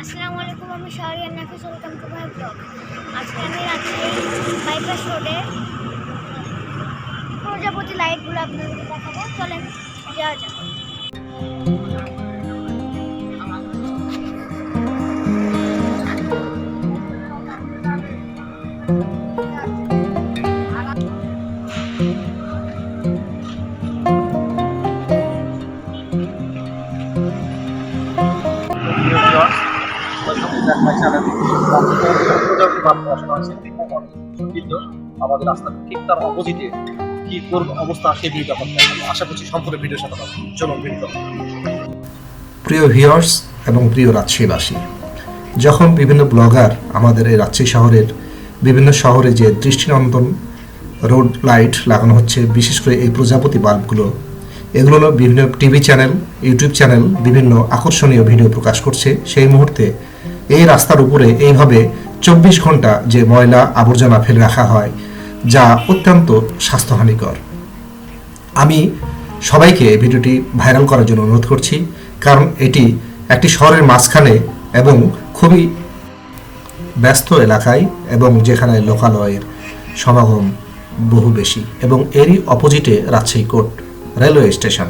আসসালামু আলাইকুম আমি শাহরিয়ান আজকে আমি রোডে লাইটগুলো দেখাবো। চলেন যাওয়া যাক। আমাদের রাস্তার ঠিক তার অপোজিটে কি অবস্থা আশা করছি সম্পূর্ণ সাথে চলুন, ভিডিও প্রিয় ভিউয়ার্স এবং প্রিয় রাজশাহীবাসী, যখন বিভিন্ন ব্লগার আমাদের এই রাজশাহী শহরের বিভিন্ন শহরে যে দৃষ্টিনন্দন রোড লাইট লাগানো হচ্ছে, বিশেষ করে এই প্রজাপতি বাল্বগুলো এগুলো হলো বিভিন্ন টিভি চ্যানেল ইউটিউব চ্যানেল বিভিন্ন আকর্ষণীয় ভিডিও প্রকাশ করছে সেই মুহূর্তে। এই রাস্তার উপরে এইভাবে চব্বিশ ঘণ্টা যে ময়লা আবর্জনা ফেলে রাখা হয়, যা অত্যন্ত স্বাস্থ্যহানিকর। আমি সবাইকে ভিডিওটি ভাইরাল করার জন্য অনুরোধ করছি, কারণ এটি একটি শহরের মাঝখানে এবং খুবই ব্যস্ত এলাকায় এবং যেখানে লোকালয়ের সমাগম বহু বেশি এবং এরই অপোজিটে রাজশাহী কোর্ট রেলওয়ে স্টেশন।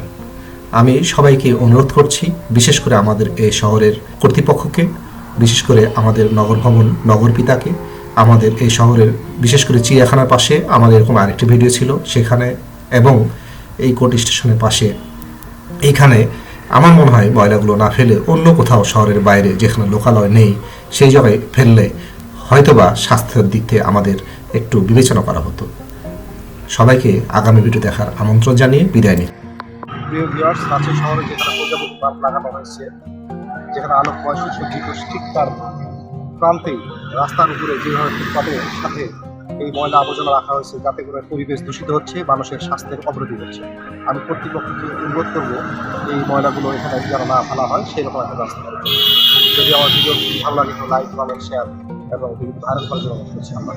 আমি সবাইকে অনুরোধ করছি, বিশেষ করে আমাদের এই শহরের কর্তৃপক্ষকে, বিশেষ করে আমাদের নগর ভবন নগর পিতাকে, আমাদের এই শহরের, বিশেষ করে চিড়িয়াখানার পাশে আমাদের এরকম আরেকটি ভিডিও ছিল সেখানে, এবং এই কোর্ট স্টেশনের পাশে। এইখানে আমার মনে হয় ময়লাগুলো না ফেলে অন্য কোথাও শহরের বাইরে যেখানে লোকালয় নেই, সেই জায়গায় ফেললে হয়তোবা স্বাস্থ্যের দিক থেকে আমাদের একটু বিবেচনা করা হতো। সবাইকে আগামী ভিডিও দেখার আমন্ত্রণ জানিয়ে বিদায় নিই। প্রিয় ভিউয়ার্স রাজশাহী শহরে যেখানে লাগানো হয়েছে, যেখানে আলো পয়সা সজ্জিত ঠিক তার প্রান্তেই, রাস্তার উপরে যেভাবে ফুটপাতের সাথে এই ময়লা আবর্জনা রাখা হয়েছে, যাতে করে পরিবেশ দূষিত হচ্ছে, মানুষের স্বাস্থ্যের অবনতি হচ্ছে। আমি কর্তৃপক্ষকে অনুরোধ করব, এই ময়লাগুলো এখানে যেন না ফেলা হয়, সেই রকম একটা রাস্তা যদি আমার ভিডিও ভালো লাগে, তো লাইক কমেন্ট শেয়ার এবং ভাইরাল করার জন্য আমরা